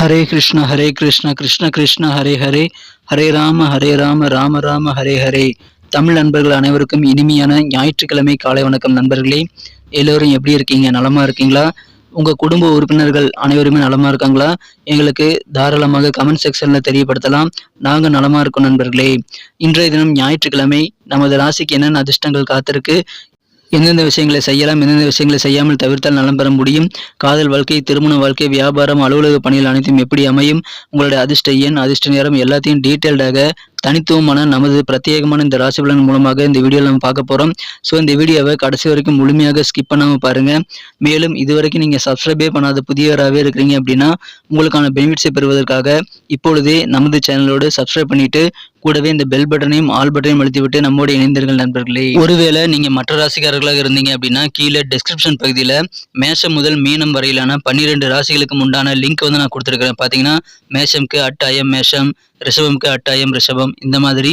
ஹரே கிருஷ்ண ஹரே கிருஷ்ண கிருஷ்ண கிருஷ்ண ஹரே ஹரே. ஹரே ராம ஹரே ராம ராம ராம ஹரே ஹரே. தமிழ் நண்பர்கள் அனைவருக்கும் இனிமையான ஞாயிற்றுக்கிழமை காலை வணக்கம் நண்பர்களே. எல்லோரும் எப்படி இருக்கீங்க? நலமா இருக்கீங்களா? உங்க குடும்ப உறுப்பினர்கள் அனைவருமே நலமா இருக்காங்களா? எங்களுக்கு தாராளமாக கமெண்ட் செக்ஷன்ல தெரியப்படுத்தலாம். நாங்க நலமா இருக்கோம் நண்பர்களே. இன்றைய தினம் ஞாயிற்றுக்கிழமை நமது ராசிக்கு என்னென்ன அதிர்ஷ்டங்கள் காத்திருக்கு? எந்தெந்த விஷயங்களை செய்யலாம் எந்தெந்த விஷயங்களை செய்யாமல் தவிர்த்தால் நலம் பெற முடியும். காதல் வாழ்க்கை திருமண வாழ்க்கை வியாபாரம் அலுவலக பணிகள் அனைத்தும் எப்படி அமையும்? உங்களுடைய அதிர்ஷ்ட எண் அதிர்ஷ்ட நேரம் எல்லாத்தையும் டீட்டெயில்டாக தனித்துவமான நமது பிரத்யேகமான இந்த ராசி பலன் மூலமாக இந்த வீடியோவில் நம்ம பார்க்க போகிறோம் ஸோ இந்த வீடியோவை கடைசி வரைக்கும் முழுமையாக ஸ்கிப் பண்ணாமல் பாருங்கள் மேலும் இதுவரைக்கும் நீங்கள் சப்ஸ்கிரைபே பண்ணாத புதியவராகவே இருக்கிறீங்க அப்படின்னா உங்களுக்கான பெனிஃபிட்ஸை பெறுவதற்காக இப்பொழுதே நமது சேனலோடு சப்ஸ்கிரைப் பண்ணிவிட்டு கூடவே இந்த பெல் பட்டனையும் ஆல் பட்டனையும் அழுத்திவிட்டு நம்மோட இணைந்தீர்கள் நண்பர்களே. ஒருவேளை நீங்கள் மற்ற ராசிக்காரர்களாக இருந்தீங்க அப்படின்னா கீழே டிஸ்கிரிப்ஷன் பகுதியில் மேஷம் முதல் மீனம் வரையிலான பன்னிரெண்டு ராசிகளுக்கு உண்டான லிங்க் வந்து நான் கொடுத்துருக்கிறேன். பார்த்தீங்கன்னா மேஷம்க்கு அட்டாயம் மேஷம் ரிஷபம்க்கு அட்டாயம் ரிஷபம் இந்த மாதிரி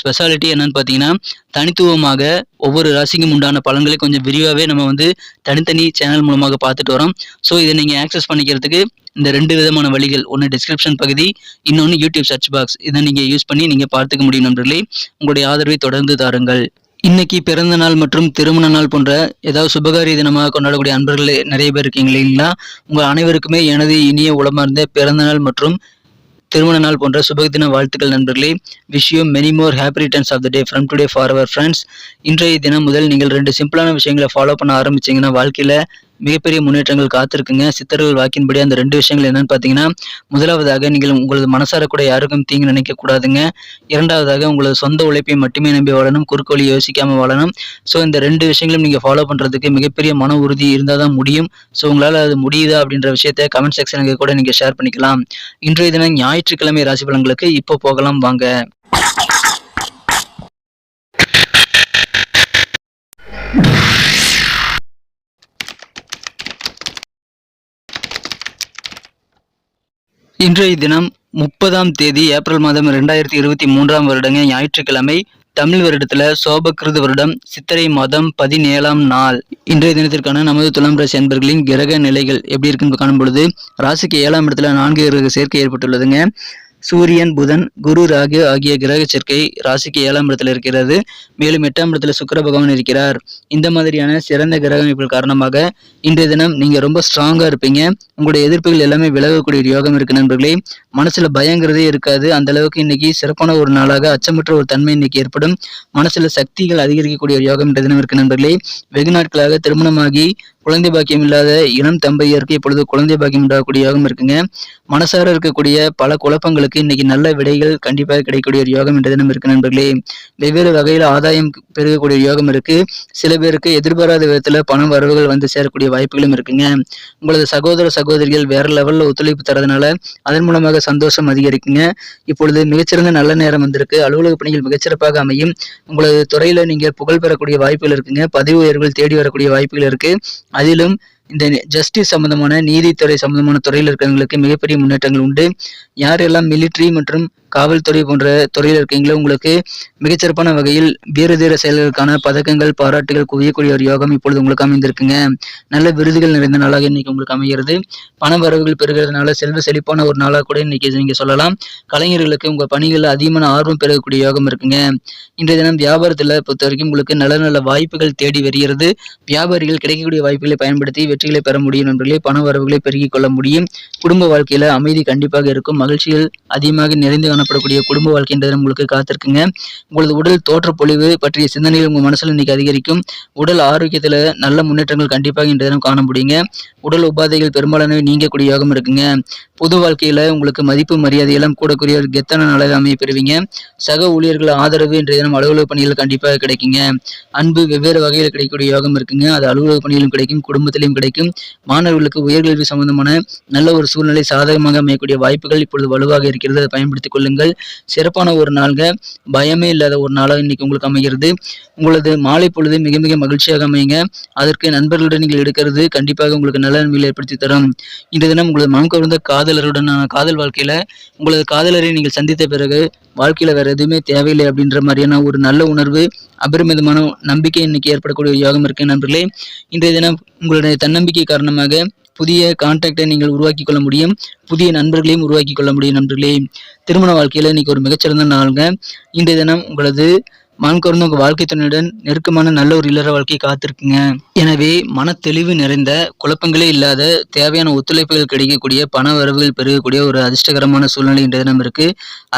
ஸ்பெஷாலிட்டி என்னன்னு பார்த்தீங்கன்னா தனித்துவமாக ஒவ்வொரு ராசிக்கும் உண்டான பலன்களை கொஞ்சம் விரிவாகவே நம்ம வந்து தனித்தனி சேனல் மூலமாக பார்த்துட்டு வரோம். ஸோ இதை நீங்கள் ஆக்சஸ் பண்ணிக்கிறதுக்கு இந்த ரெண்டு விதமான வழிகள் ஒன்று டிஸ்கிரிப்ஷன் பகுதி இன்னொன்று யூடியூப் சர்ச் பாக்ஸ் இதை நீங்கள் யூஸ் பண்ணி நீங்கள் பார்த்துக்க முடியும் நண்பர்களே. உங்களுடைய ஆதரவை தொடர்ந்து தாருங்கள். இன்னைக்கு பிறந்த நாள் மற்றும் திருமண நாள் போன்ற ஏதாவது சுபகாரிய தினமாக கொண்டாடக்கூடிய அன்பர்கள் நிறைய பேர் இருக்கீங்க இல்லைங்களா? உங்கள் அனைவருக்குமே எனது இனிய உளமார்ந்த பிறந்த நாள் மற்றும் திருமண நாள் போன்ற சுபதின வாழ்த்துக்கள் நண்பர்களே. Wish you many more happy returns of the day from today for our friends இன்றைய தினம் முதல் நீங்கள் ரெண்டு சிம்பிளான விஷயங்களை ஃபாலோ பண்ண ஆரம்பிச்சீங்கன்னா வாழ்க்கையில் மிகப்பெரிய முன்னேற்றங்கள் காத்திருக்குங்க. சித்தர்கள் வாக்கின்படி அந்த ரெண்டு விஷயங்கள் என்னன்னு பார்த்தீங்கன்னா முதலாவதாக நீங்கள் உங்களது மனசார கூட யாருக்கும் தீங்கு நினைக்க கூடாதுங்க. இரண்டாவதாக உங்களது சொந்த உழைப்பை மட்டுமே நம்பி வாழணும் குறுக்கோளி யோசிக்காம வாழணும். ஸோ இந்த ரெண்டு விஷயங்களும் நீங்கள் ஃபாலோ பண்ணுறதுக்கு மிகப்பெரிய மன உறுதி இருந்தால் தான் முடியும். ஸோ உங்களால் அது முடியுதா அப்படின்ற விஷயத்த கமெண்ட் செக்ஷனுக்கு கூட நீங்கள் ஷேர் பண்ணிக்கலாம். இன்றைய தினம் ஞாயிற்றுக்கிழமை ராசி பலன்களுக்கு இப்போ போகலாம் வாங்க. இன்றைய தினம் முப்பதாம் தேதி ஏப்ரல் மாதம் ரெண்டாயிரத்தி இருபத்தி மூன்றாம் வருடங்க ஞாயிற்றுக்கிழமை தமிழ் வருடத்துல சோபகிருத வருடம் சித்திரை மாதம் பதினேழாம் நாள். இன்றைய தினத்திற்கான நமது துலாம் ராசி அன்பர்களின் கிரக நிலைகள் எப்படி இருக்குன்னு காணும் பொழுது ராசிக்கு ஏழாம் இடத்துல நான்கு கிரக சேர்க்கை ஏற்பட்டுள்ளதுங்க. சூரியன் புதன் குரு ராகு ஆகிய கிரக சேர்க்கை ராசிக்கு ஏழாம் இடத்துல இருக்கிறது. மேலும் எட்டாம் இடத்துல சுக்கர பகவான் இருக்கிறார். இந்த மாதிரியான சிறந்த கிரக அமைப்புகள் காரணமாக இன்றைய தினம் நீங்க ரொம்ப ஸ்ட்ராங்கா இருப்பீங்க. உங்களுடைய எதிர்ப்புகள் எல்லாமே விலகக்கூடிய ஒரு யோகம் இருக்கு நண்பர்களே. மனசுல பயங்கிறதே இருக்காது. அந்த அளவுக்கு இன்னைக்கு சிறப்பான ஒரு நாளாக அச்சமற்ற ஒரு தன்மை இன்னைக்கு ஏற்படும். மனசுல சக்திகள் அதிகரிக்கக்கூடிய ஒரு யோகம் இன்றைய தினம் இருக்கு நண்பர்களே. வெகு நாட்களாக திருமணமாகி குழந்தை பாக்கியம் இல்லாத இளம் தம்பதியருக்கு இப்பொழுது குழந்தை பாக்கியம் உண்டாகக்கூடிய யோகம் இருக்குங்க. மனசார இருக்கக்கூடிய பல குழப்பங்களுக்கு இன்னைக்கு நல்ல விடைகள் கண்டிப்பாக கிடைக்கக்கூடிய ஒரு யோகம் என்ற தினம் இருக்கு நண்பர்களே. வெவ்வேறு வகையில் ஆதாயம் பெருகக்கூடிய யோகம் இருக்கு. சில பேருக்கு எதிர்பாராத விதத்துல பணம் வரவுகள் வந்து சேரக்கூடிய வாய்ப்புகளும் இருக்குங்க. உங்களது சகோதர சகோதரிகள் வேற லெவல்ல ஒத்துழைப்பு தரதுனால அதன் மூலமாக சந்தோஷம் அதிகரிக்குங்க. இப்பொழுது மிகச்சிறந்த நல்ல நேரம் வந்திருக்கு. அலுவலக பணிகள் மிகச்சிறப்பாக அமையும். உங்களது துறையில நீங்க புகழ் பெறக்கூடிய வாய்ப்புகள் இருக்குங்க. பதவி உயர்வுகள் தேடி வரக்கூடிய வாய்ப்புகள் இருக்கு. அதிலும் இந்த ஜஸ்டிஸ் சம்பந்தமான நீதித்துறை சம்பந்தமான துறையில் இருக்கிறவங்களுக்கு மிகப்பெரிய முன்னேற்றங்கள் உண்டு. யாரெல்லாம் மிலிட்ரி மற்றும் காவல்துறை போன்ற துறையில் இருக்கீங்களோ உங்களுக்கு மிகச்சிறப்பான வகையில் வீர தீர செயல்களுக்கான பதக்கங்கள் பாராட்டுகள் குவியக்கூடிய ஒரு யோகம் இப்பொழுது உங்களுக்கு அமைந்திருக்குங்க. நல்ல விருதுகள் நிறைந்த நாளாக இன்னைக்கு உங்களுக்கு அமைகிறது. பண வரவுகள் பெறுகிறதுனால செல்வ செழிப்பான ஒரு நாளாக கூட இன்னைக்கு நீங்க சொல்லலாம். கலைஞர்களுக்கு உங்க பணிகளில் அதிகமான ஆர்வம் பெறக்கூடிய யோகம் இருக்குங்க. இன்றைய தினம் வியாபாரத்தில் பொறுத்த வரைக்கும் உங்களுக்கு நல்ல நல்ல வாய்ப்புகள் தேடி வருகிறது. வியாபாரிகள் கிடைக்கக்கூடிய வாய்ப்புகளை பயன்படுத்தி வெற்றிகளை பெற முடியும் நண்பர்களே பண வரவுகளை பெருகிக் கொள்ள முடியும். குடும்ப வாழ்க்கையில அமைதி கண்டிப்பாக இருக்கும். மகிழ்ச்சிகள் அதிகமாக நிறைந்து காணப்படக்கூடிய குடும்ப வாழ்க்கைன்றது உங்களுக்கு காத்திருக்குங்க. உங்களது உடல் தோற்ற பொழிவு பற்றிய சிந்தனைகள் உங்கள் மனசில் இன்னைக்கு அதிகரிக்கும். உடல் ஆரோக்கியத்தில் நல்ல முன்னேற்றங்கள் கண்டிப்பாக இன்றைய தினம் காண முடியுங்க. உடல் உபாதைகள் பெரும்பாலானவை நீங்கக்கூடிய யோகம் இருக்குங்க. பொது வாழ்க்கையில் உங்களுக்கு மதிப்பு மரியாதை எல்லாம் கூடக்கூடிய ஒரு கெத்தான நலவை அமைய பெறுவீங்க. சக ஊழியர்கள் ஆதரவு இன்றைய தினம் அலுவலக பணிகள் கண்டிப்பாக கிடைக்குங்க. அன்பு வெவ்வேறு வகையில் கிடைக்கக்கூடிய யோகம் இருக்குங்க. அது அலுவலக பணியிலும் கிடைக்கும் குடும்பத்திலும் கிடைக்கும். மாணவர்களுக்கு உயர்கல்வி சம்பந்தமான நல்ல ஒரு சூழ்நிலை சாதகமாக அமையக்கூடிய வாய்ப்புகள் இப்பொழுது வலுவாக இருக்கிறது. அதை பயன்படுத்திக் கொள்ளுங்கள் சிறப்பான ஒரு நாள்க பயமே இல்லாத ஒரு நாளாக இன்னைக்கு உங்களுக்கு அமைகிறது. உங்களது மாலை பொழுது மிக மிக மகிழ்ச்சியாக அமையுங்க. அதற்கு நண்பர்களுடன் நீங்கள் எடுக்கிறது கண்டிப்பாக உங்களுக்கு நல்ல நன்மைகளை ஏற்படுத்தி தரும். இந்த தினம் உங்களது மனம் கவர்ந்த காதலருடனான காதல் வாழ்க்கையில உங்களது காதலரை நீங்கள் சந்தித்த பிறகு வாழ்க்கையில வேற எதுவுமே தேவையில்லை அப்படின்ற மாதிரியான ஒரு நல்ல உணர்வு அபரிமிதமான நம்பிக்கை இன்னைக்கு ஏற்படக்கூடிய யோகம் இருக்கு நண்பர்களே. இன்றைய தினம் உங்களுடைய தன்னம்பிக்கை காரணமாக புதிய கான்டாக்டை நீங்கள் உருவாக்கி கொள்ள முடியும். புதிய நண்பர்களையும் உருவாக்கி கொள்ள முடியும் நண்பர்களே. திருமண வாழ்க்கையில இன்னைக்கு ஒரு மிகச்சிறந்த நாளுங்க. இன்றைய தினம் உங்களது மனம் உங்கள் வாழ்க்கை துணையுடன் நெருக்கமான நல்ல ஒரு இல்லற வாழ்க்கை காத்திருக்குங்க. எனவே மன தெளிவு நிறைந்த குழப்பங்களே இல்லாத தேவையான ஒத்துழைப்புகள் கிடைக்கக்கூடிய பண வரவுகள் பெருகக்கூடிய ஒரு அதிர்ஷ்டகரமான சூழ்நிலை என்றது தினம் இருக்கு.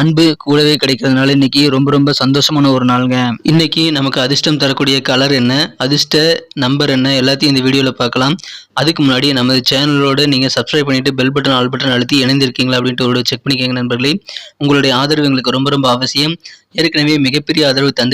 அன்பு கூடவே கிடைக்கிறதுனால இன்னைக்கு ரொம்ப ரொம்ப சந்தோஷமான ஒரு நாளுங்க. இன்னைக்கு நமக்கு அதிர்ஷ்டம் தரக்கூடிய கலர் என்ன அதிர்ஷ்ட நம்பர் என்ன எல்லாத்தையும் இந்த வீடியோவில் பார்க்கலாம். அதுக்கு முன்னாடி நமது சேனலோடு நீங்கள் சப்ஸ்கிரைப் பண்ணிட்டு பெல் பட்டன் ஆல் பட்டன் அழுத்தி இணைந்திருக்கீங்களா அப்படின்ட்டு ஒரு செக் பண்ணிக்கோங்க நண்பர்களே. உங்களுடைய ஆதரவு எங்களுக்கு ரொம்ப ரொம்ப அவசியம். ஏற்கனவே மிகப்பெரிய ஆதரவு தந்து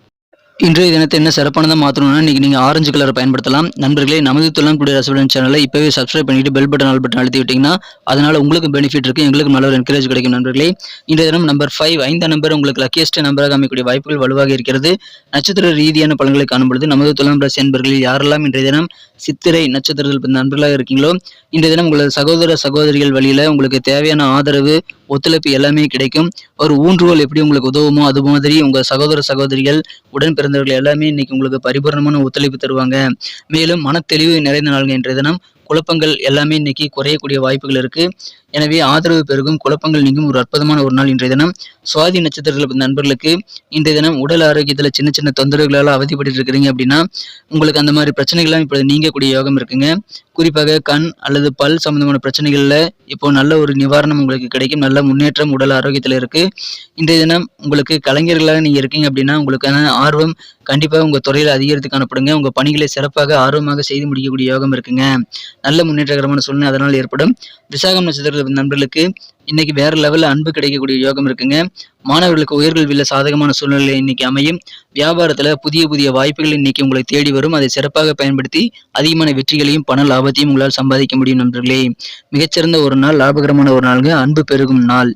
இன்றைய தினத்தை என்ன சிறப்பானதாக மாற்றணும்னா இன்றைக்கி நீங்கள் ஆரஞ்சு கலரை பயன்படுத்தலாம். நண்பர்களே நமது துளம் குடி ரசபலன் சேனலை இப்போவே சப்ஸ்கிரைப் பண்ணிட்டு பெல் பட்டன் ஆல் பட்டன் அழுத்தி விட்டிங்கன்னா அதனால் உங்களுக்கு பெனிஃபிட் இருக்குது எங்களுக்கு நல்ல ஒரு என்கரேஜ் கிடைக்கும் நண்பர்களே. இன்றைய தினம் நம்பர் ஃபைவ் ஐந்தாம் நம்பர் உங்களுக்கு லக்கியஸ்ட் நம்பராக அமைக்கக்கூடிய வாய்ப்புகள் வலுவாக இருக்கிறது. நட்சத்திர ரீதியான பலன்களை காணும்பொழுது நமது துலாம் ராசி என்பர்களில் யாரெல்லாம் இன்றைய தினம் சித்திரை நட்சத்திரத்தில் நண்பர்களாக இருக்கீங்களோ இன்றைய தினம் உங்களது சகோதர சகோதரிகள் வழியில் உங்களுக்கு தேவையான ஆதரவு ஒத்துழைப்பு எல்லாமே கிடைக்கும். ஒரு ஊன்றுகோல் எப்படி உங்களுக்கு உதவுமோ அது மாதிரி உங்கள் சகோதர சகோதரிகள் உடன் பிறந்தவர்கள் எல்லாமே இன்னைக்கு உங்களுக்கு பரிபூர்ணமான ஒத்துழைப்பு தருவாங்க. மேலும் மனத்தெளிவு நிறைந்த நாள்கள் இன்றைய தினம். குழப்பங்கள் எல்லாமே இன்னைக்கு குறையக்கூடிய வாய்ப்புகள் இருக்கு. எனவே ஆதரவு பெருகும் குழப்பங்கள் நீங்கும் ஒரு அற்புதமான ஒரு நாள் இன்றைய தினம். சுவாதி நட்சத்திரத்தில் நண்பர்களுக்கு இன்றைய தினம் உடல் ஆரோக்கியத்தில் சின்ன சின்ன தொந்தரவுகளால் அவதிப்பட்டு இருக்கிறீங்க அப்படின்னா உங்களுக்கு அந்த மாதிரி பிரச்சனைகள்லாம் இப்பொழுது நீங்கக்கூடிய யோகம் இருக்குங்க. குறிப்பாக கண் அல்லது பல் சம்பந்தமான பிரச்சனைகளில் இப்போ நல்ல ஒரு நிவாரணம் உங்களுக்கு கிடைக்கும். நல்ல முன்னேற்றம் உடல் ஆரோக்கியத்தில் இருக்கு. இன்றைய தினம் உங்களுக்கு கலைஞர்களாக நீங்கள் இருக்கீங்க அப்படின்னா உங்களுக்கான ஆர்வம் கண்டிப்பாக உங்கள் துறையில் அதிகரித்து காணப்படுங்க. உங்கள் பணிகளை சிறப்பாக ஆர்வமாக செய்து முடிக்கக்கூடிய யோகம் இருக்குங்க. நல்ல முன்னேற்றகரமான சூழ்நிலை அதனால் ஏற்படும். விசாகம் நட்சத்திர நண்பர்களுக்கு இன்னைக்கு வேற லெவலில் அன்பு கிடைக்கக்கூடிய யோகம் இருக்குங்க. மாணவர்களுக்கு உயர்கல்வியில் சாதகமான சூழ்நிலை இன்னைக்கு அமையும். வியாபாரத்தில் புதிய புதிய வாய்ப்புகள் இன்னைக்கு உங்களை தேடி வரும். அதை சிறப்பாக பயன்படுத்தி அதிகமான வெற்றிகளையும் பண லாபத்தையும் உங்களால் சம்பாதிக்க முடியும் நண்பர்களே. மிகச்சிறந்த ஒரு நாள் லாபகரமான ஒரு நாளுங்க. அன்பு பெருகும் நாள்.